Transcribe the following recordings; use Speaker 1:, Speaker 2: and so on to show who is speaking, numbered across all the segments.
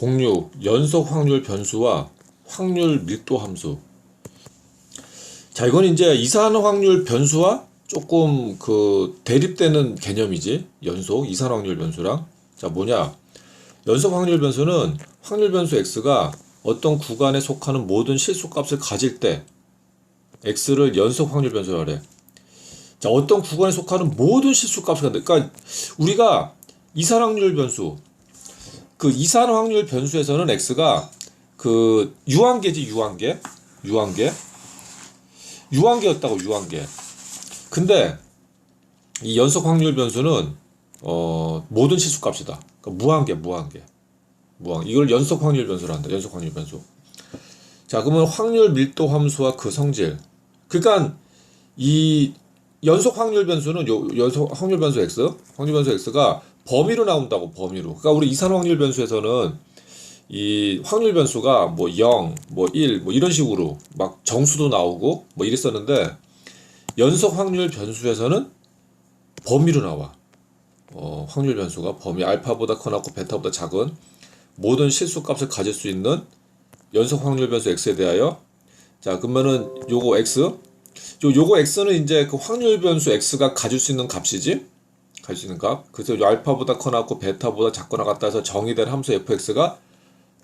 Speaker 1: 공유, 연속 확률 변수와 확률 밀도 함수. 자, 이건 이제 이산화 확률 변수와 조금 그 대립되는 개념이지. 연속 이산화 확률 변수랑. 자, 뭐냐? 연속 확률 변수는 확률 변수 x가 어떤 구간에 속하는 모든 실수값을 가질 때 x를 연속 확률 변수라 그래. 자, 어떤 구간에 속하는 모든 실수값을 갖는다. 그러니까 우리가 이산 확률 변수 그 이산 확률 변수에서는 x가 그 유한계지 유한계? 유한계? 유한계였다고 유한계. 근데 이 연속 확률 변수는 어 모든 실수값이다. 그러니까 무한계 무한계. 무한 이걸 연속 확률 변수로 한다. 연속 확률 변수. 자 그러면 확률 밀도 함수와 그 성질. 그러니까 이 연속 확률 변수는 요 연속 확률 변수 x 확률 변수 x가 범위로 나온다고 범위로. 그러니까 우리 이산 확률 변수에서는 이 확률 변수가 뭐 0, 뭐 1, 뭐 이런 식으로 막 정수도 나오고 뭐 이랬었는데 연속 확률 변수에서는 범위로 나와. 어, 확률 변수가 범위 알파보다 커나고 베타보다 작은 모든 실수 값을 가질 수 있는 연속 확률 변수 x에 대하여 자, 그러면은 요거 x 요 요거 x는 이제 그 확률 변수 x가 가질 수 있는 값이지. 있는 값. 그래서 요 알파보다 커나고 베타보다 작거나 같다 해서 정의된 함수 fx가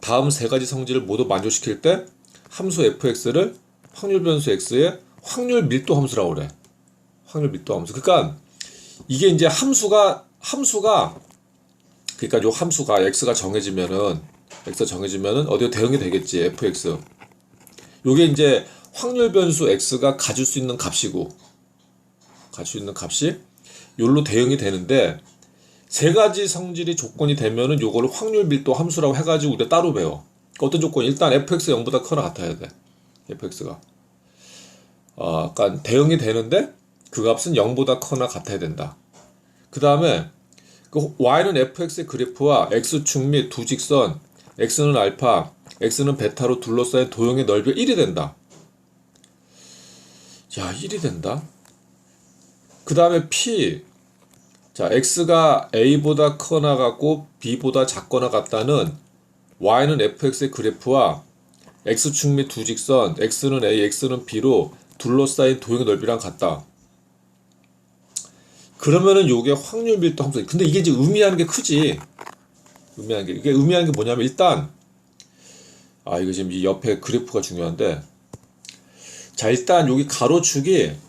Speaker 1: 다음 세 가지 성질을 모두 만족시킬 때 함수 fx를 확률 변수 x의 확률 밀도 함수라고 그래. 확률 밀도 함수. 그러니까 이게 이제 함수가 함수가 그러니까 요 함수가 x가 정해지면은 x가 정해지면은 어디에 대응이 되겠지 fx. 요게 이제 확률 변수 x가 가질 수 있는 값이고 가질 수 있는 값이 요로 대응이 되는데 세 가지 성질이 조건이 되면은 요거를 확률 밀도 함수라고 해가지고 우리가 따로 배워. 어떤 조건? 일단 fx 0보다 커나 같아야 돼. fx가. 어, 약간 대응이 되는데 그 값은 0보다 커나 같아야 된다. 그 다음에 그 y는 fx의 그래프와 x축 및 두 직선 x는 알파, x는 베타로 둘러싸인 도형의 넓이가 1이 된다. 야, 1이 된다. 그 다음에 p 자 x가 a보다 커나 같고 b보다 작거나 같다는 y는 fx의 그래프와 x축 및 두 직선 x는 a, x는 b로 둘러싸인 도형의 넓이랑 같다. 그러면은 요게 확률 밀도 함수. 근데 이게 이제 의미하는 게 크지. 의미하는 게 이게 의미하는 게 뭐냐면 일단 아 이거 지금 이 옆에 그래프가 중요한데 자 일단 여기 가로축이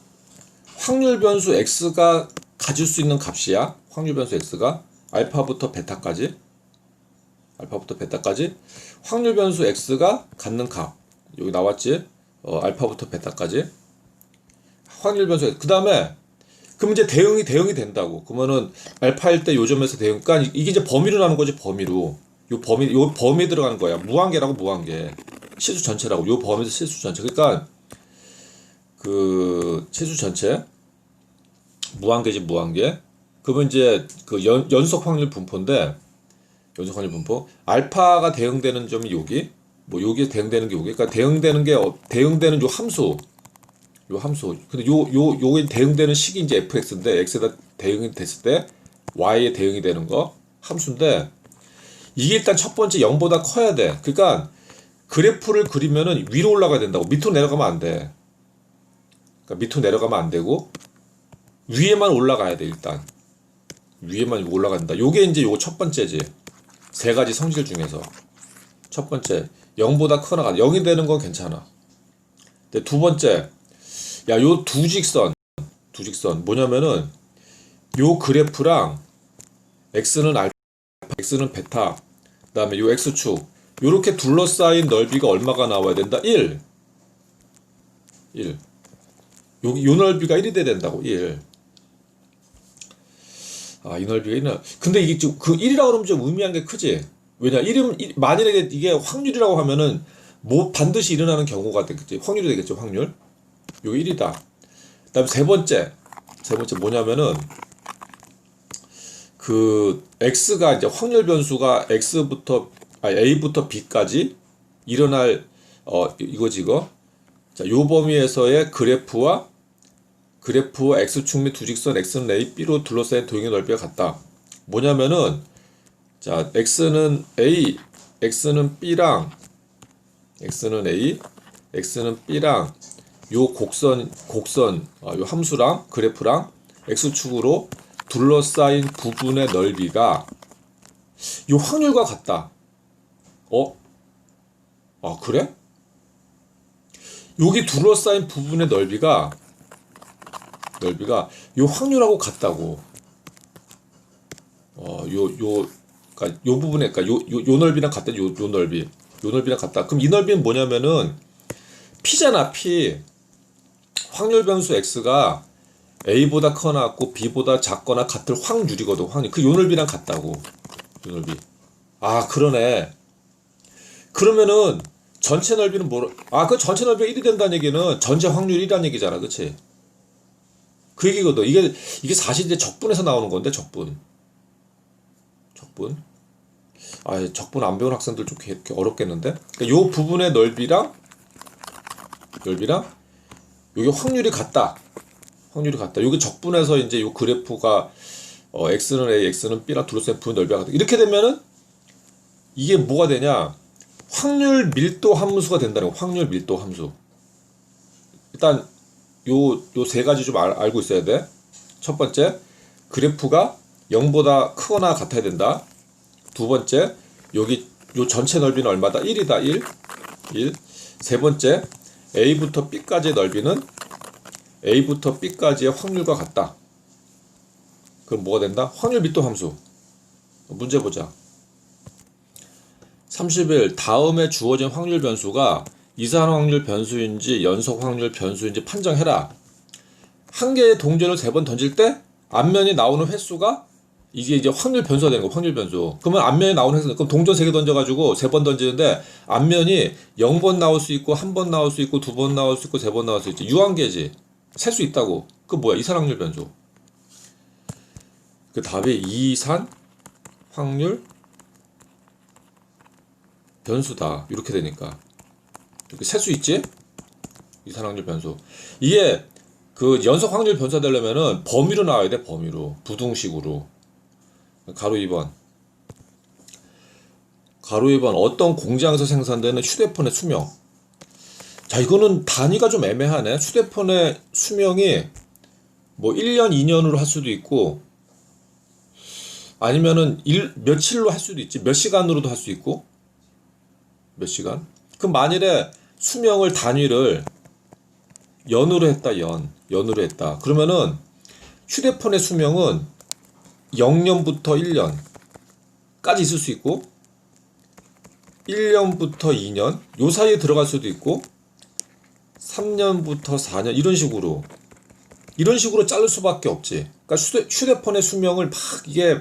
Speaker 1: 확률 변수 x가 가질 수 있는 값이야. 확률 변수 x가. 알파부터 베타까지. 알파부터 베타까지. 확률 변수 x가 갖는 값. 여기 나왔지? 어, 알파부터 베타까지. 확률 변수 그 다음에 그럼 이제 대응이 대응이 된다고. 그러면은 알파일 때 요점에서 대응. 그러니까 이게 이제 범위로 나는 거지 범위로. 요 범위 요 범위에 들어가는 거야. 무한계라고 무한계. 실수 전체라고. 요 범위에서 실수 전체. 그러니까 그 치수 전체 무한계지 무한계. 그러면 이제 그 연, 연속 확률 분포인데 연속 확률 분포. 알파가 대응되는 점이 여기 뭐 여기에 대응되는 게 여기. 그러니까 대응되는 게 어, 대응되는 요 함수 요 함수. 근데 요 요 요게 대응되는 식이 이제 fx인데 x에다 대응이 됐을 때 y에 대응이 되는 거 함수인데 이게 일단 첫 번째 0보다 커야 돼. 그러니까 그래프를 그리면은 위로 올라가야 된다고. 밑으로 내려가면 안돼 그러니까 밑으로 내려가면 안 되고 위에만 올라가야 돼 일단 위에만 올라간다. 요게 이제 요거 첫 번째지. 세 가지 성질 중에서 첫 번째 0보다 커나 가 0이 되는 건 괜찮아. 근데 두 번째 야 요 두 직선 두 직선 뭐냐면은 요 그래프랑 x는 알파 x는 베타 그다음에 요 x축 요렇게 둘러싸인 넓이가 얼마가 나와야 된다? 1 1 여기 요 넓이가 1이 돼야 된다고 1. 아, 이 넓이가 1이 근데 이게 좀그 1이라고 그러면 좀 의미한 게 크지. 왜냐? 1은 만일에 이게 확률이라고 하면은 뭐 반드시 일어나는 경우가 되겠지. 확률이 되겠죠, 확률. 요 1이다. 그다음에 세 번째. 세 번째 뭐냐면은 그 x가 이제 확률 변수가 x부터 아 a부터 b까지 일어날 어 이거지 이거 자, 요 범위에서의 그래프와 그래프와 x축 및 두 직선 x는 a, b로 둘러싸인 도형의 넓이가 같다. 뭐냐면은 자, x는 a, x는 b랑 x는 a, x는 b랑 요 곡선 곡선 어, 요 함수랑 그래프랑 x축으로 둘러싸인 부분의 넓이가 요 확률과 같다. 어? 아 그래? 여기 둘러싸인 부분의 넓이가 넓이가 요 확률하고 같다고. 어, 요, 요, 그니까 요 부분에, 그니까 요, 요, 요 넓이랑 같다, 요, 요 넓이. 요 넓이랑 같다. 그럼 이 넓이는 뭐냐면은, P잖아, P. 확률 변수 X가 A보다 커나 같고 B보다 작거나 같을 확률이거든, 확률. 그 요 넓이랑 같다고. 요 넓이. 아, 그러네. 그러면은, 전체 넓이는 뭐라, 아, 그 전체 넓이가 1이 된다는 얘기는 전체 확률이 1이라는 얘기잖아, 그치? 그 얘기거든. 이게, 이게 사실 이제 적분에서 나오는 건데, 적분. 적분. 아, 적분 안 배운 학생들 좀 어렵겠는데? 그러니까 요 부분의 넓이랑, 넓이랑, 요게 확률이 같다. 확률이 같다. 요게 적분해서 이제 요 그래프가, 어, x는 a, x는 b랑 둘러싼 부분 넓이가 같다. 이렇게 되면은, 이게 뭐가 되냐? 확률 밀도 함수가 된다는 거. 확률 밀도 함수. 일단, 요, 요 세 가지 좀 알, 알고 있어야 돼. 첫 번째, 그래프가 0보다 크거나 같아야 된다. 두 번째, 여기 요 전체 넓이는 얼마다? 1이다. 1. 1. 세 번째, A부터 B까지의 넓이는 A부터 B까지의 확률과 같다. 그럼 뭐가 된다? 확률 밀도 함수. 문제 보자. 30일 다음에 주어진 확률 변수가 이산 확률 변수인지 연속 확률 변수인지 판정해라. 한 개의 동전을 세 번 던질 때 앞면이 나오는 횟수가 이게 이제 확률 변수가 되는 거 확률 변수. 그러면 앞면에 나오는 횟수 그럼 동전 세 개 던져가지고 세 번 던지는데 앞면이 0번 나올 수 있고 한 번 나올 수 있고 두 번 나올 수 있고 세 번 나올 수 있지 유한계지 셀 수 있다고. 그 뭐야 이산 확률 변수. 그 답이 이산 확률 변수다. 이렇게 되니까. 이렇게 셀 수 있지? 이산 확률 변수. 이게 그 연속 확률 변수가 되려면은 범위로 나와야 돼 범위로. 부등식으로. 가로 2번. 가로 2번. 어떤 공장에서 생산되는 휴대폰의 수명. 자 이거는 단위가 좀 애매하네. 휴대폰의 수명이 뭐 1년 2년으로 할 수도 있고 아니면은 일, 며칠로 할 수도 있지. 몇 시간으로도 할 수 있고 몇 시간? 그럼 만일에 수명을 단위를 연으로 했다 연. 연으로 했다. 그러면은 휴대폰의 수명은 0년부터 1년까지 있을 수 있고 1년부터 2년? 요 사이에 들어갈 수도 있고 3년부터 4년? 이런 식으로. 이런 식으로 자를 수밖에 없지. 그러니까 휴대, 휴대폰의 수명을 막 이게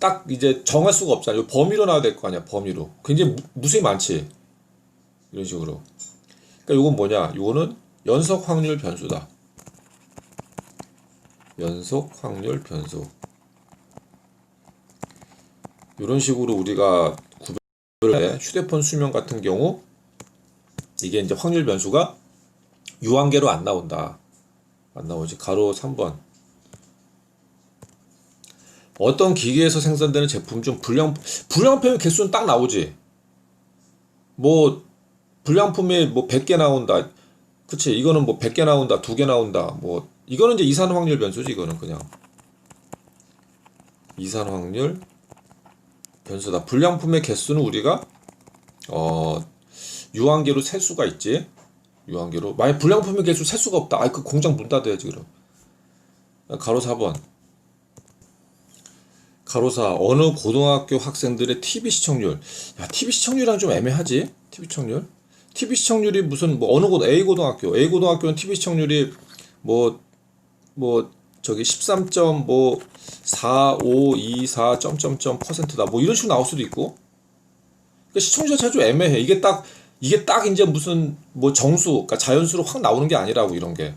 Speaker 1: 딱 이제 정할 수가 없잖아 요 범위로 나와야 될 거 아니야 범위로 굉장히 무, 무수히 많지 이런 식으로 그러니까 요건 뭐냐 요거는 연속 확률 변수다. 연속 확률 변수. 이런 식으로 우리가 구별을 해. 휴대폰 수명 같은 경우 이게 이제 확률 변수가 유한계로 안 나온다. 안 나오지. 가로 3번. 어떤 기계에서 생산되는 제품 중 불량 불량품의 개수는 딱 나오지. 뭐 불량품이 뭐 100개 나온다. 그치? 이거는 뭐 100개 나온다 2개 나온다. 뭐 이거는 이제 이산 확률 변수지 이거는 그냥. 이산 확률 변수다. 불량품의 개수는 우리가 어 유한계로 셀 수가 있지. 유한계로. 만약 불량품의 개수 셀 수가 없다. 아이 그 공장 문 닫아야지 그럼. 가로 4번 가로 4 어느 고등학교 학생들의 TV 시청률. 야 TV 시청률이랑 좀 애매하지? TV 시청률? TV 시청률이 무슨 뭐 어느 곳 A 고등학교. A 고등학교는 TV 시청률이 뭐뭐 저기 13.뭐4524 점점점 퍼센트다. 뭐 이런 식으로 나올 수도 있고. 그러니까 시청률 자체가 좀 애매해. 이게 딱 이게 딱 이제 무슨 뭐 정수 그러니까 자연수로 확 나오는 게 아니라고 이런 게.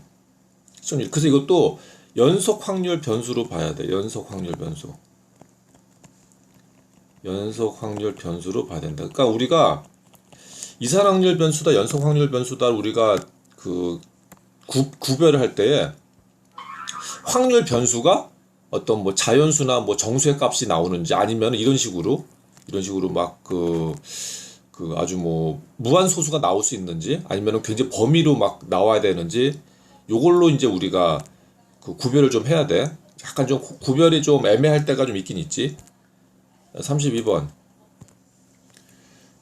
Speaker 1: 시청률. 그래서 이것도 연속 확률 변수로 봐야 돼. 연속 확률 변수 연속 확률 변수로 봐야 된다 그러니까 우리가 이산 확률 변수다 연속 확률 변수다 우리가 그 구, 구별을 할 때에 확률 변수가 어떤 뭐 자연수나 뭐 정수의 값이 나오는지 아니면 이런 식으로 이런 식으로 막그 그 아주 뭐 무한 소수가 나올 수 있는지 아니면은 굉장히 범위로 막 나와야 되는지 요걸로 이제 우리가 그 구별을 좀 해야 돼. 약간 좀 구- 구별이 좀 애매할 때가 좀 있긴 있지. 32번.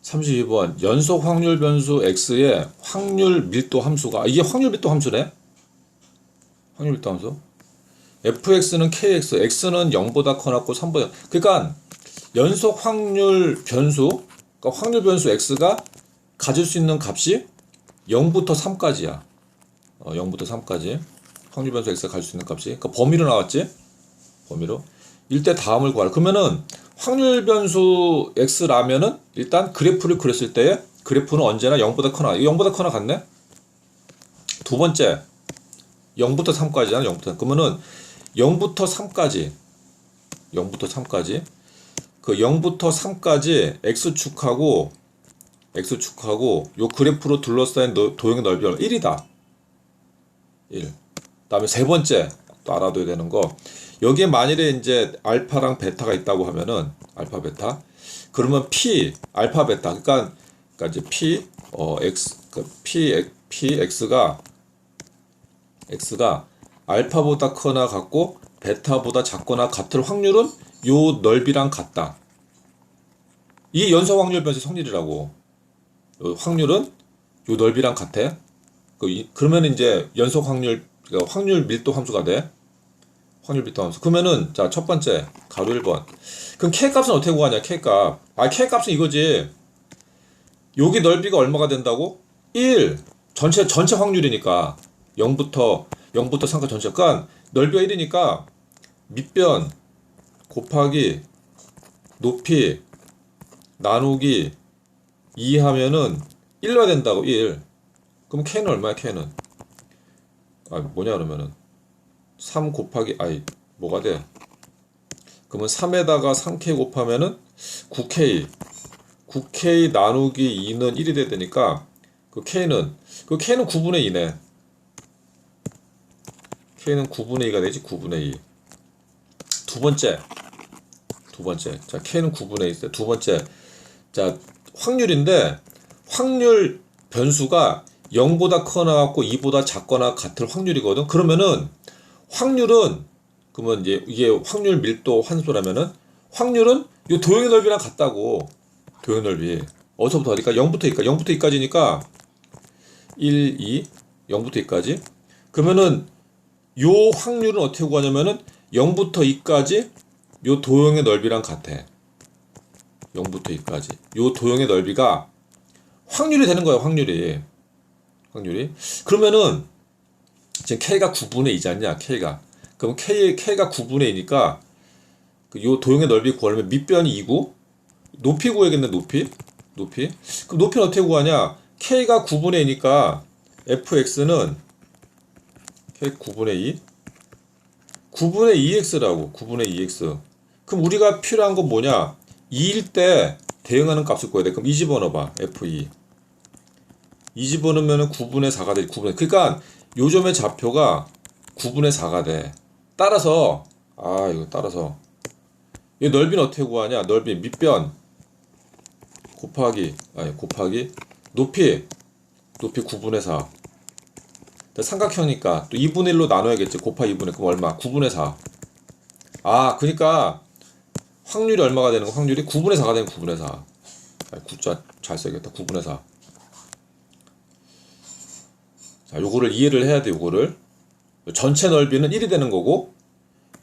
Speaker 1: 32번. 연속 확률 변수 x의 확률 밀도 함수가 아, 이게 확률 밀도 함수네. 확률 밀도 함수. fx는 kx, x는 0보다 커놨고 3보다 그러니까 연속 확률 변수, 그러니까 확률 변수 x가 가질 수 있는 값이 0부터 3까지야. 어, 0부터 3까지. 확률 변수 x가 가질 수 있는 값이. 그러니까 범위로 나왔지? 범위로. 일대 다음을 구하라. 그러면은 확률 변수 x라면은 일단 그래프를 그렸을 때에 그래프는 언제나 0보다 커나. 이거 0보다 커나 같네? 두 번째. 0부터 3까지잖아. 0부터 3. 그러면은 0부터 3까지 0부터 3까지 그 0부터 3까지 x축하고 x축하고 요 그래프로 둘러싸인 너- 도형의 넓이가 1이다. 1. 그다음에 세 번째 또 알아둬야 되는 거 여기에 만일에 이제 알파랑 베타가 있다고 하면은 알파 베타 그러면 p 알파 베타 그러니까 그러니까 이제 p 어 x 그 p p x가 x가 알파보다 커나 같고 베타보다 작거나 같을 확률은 요 넓이랑 같다. 이게 연속 확률 변수 성질이라고. 요 확률은 요 넓이랑 같아. 그 이- 그러면 이제 연속 확률 그러니까 확률 밀도 함수가 돼. 확률 밀도 함수. 그러면은 자 첫 번째 가로 1번. 그럼 k 값은 어떻게 구하냐? k 값. 아 k 값은 이거지. 여기 넓이가 얼마가 된다고? 1. 전체 전체 확률이니까 0부터 0부터 3까지 전체. 그러니까 넓이가 1이니까 밑변 곱하기 높이 나누기 2 하면은 1가 된다고 1. 그럼 k는 얼마야 k는? 아 뭐냐 그러면은 3 곱하기 아이 뭐가 돼? 그러면 3에다가 3k 곱하면은 9k 9k 나누기 2는 1이 돼야 되니까 그 k는 그 k는 9분의 2네. k는 9분의 2가 되지 9분의 2. 두 번째 두 번째 자 k는 9분의 2. 두 번째 자 확률인데 확률 변수가 0보다 커나 같고 2보다 작거나 같을 확률이거든. 그러면은 확률은 그러면 이제 이게 확률 밀도 환수라면은 확률은 이 도형의 넓이랑 같다고. 도형의 넓이. 어디서부터 어디까? 0부터 2까지. 0부터 2까지니까 1, 2, 0부터 2까지. 그러면은 요 확률은 어떻게 구하냐면은 0부터 2까지 요 도형의 넓이랑 같아. 0부터 2까지. 요 도형의 넓이가 확률이 되는 거예요, 확률이. 확률이. 그러면은 지금 k가 9분의 2잖냐, k가. 그럼 k k가 9분의 2니까 그요 도형의 넓이 구하려면 밑변이 2고 높이 구해야겠네, 높이. 높이. 그럼 높이는 어떻게 구하냐? k가 9분의 2니까 fx는 k 9분의 2 9분의 2x라고 9분의 2x 그럼 우리가 필요한 건 뭐냐 2일 때 대응하는 값을 구해야 돼 그럼 이 집어넣어봐 f2 이 집어넣으면 9분의 4가 돼 9분의 그러니까 요점의 좌표가 9분의 4가 돼 따라서 아 이거 따라서 이 넓이는 어떻게 구하냐 넓이 밑변 곱하기 아니 곱하기 높이 높이 9분의 4 삼각형이니까 또 2분의 1로 나눠야겠지. 곱하기 2분의 그럼 얼마? 9분의 4. 아, 그러니까 확률이 얼마가 되는 거? 확률이 9분의 4가 되는 9분의 4. 아, 구자 잘 써야겠다. 9분의 4. 자, 요거를 이해를 해야 돼. 요거를. 전체 넓이는 1이 되는 거고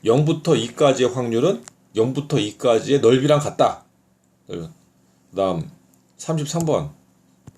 Speaker 1: 0부터 2까지의 확률은 0부터 2까지의 넓이랑 같다. 그 다음 33번.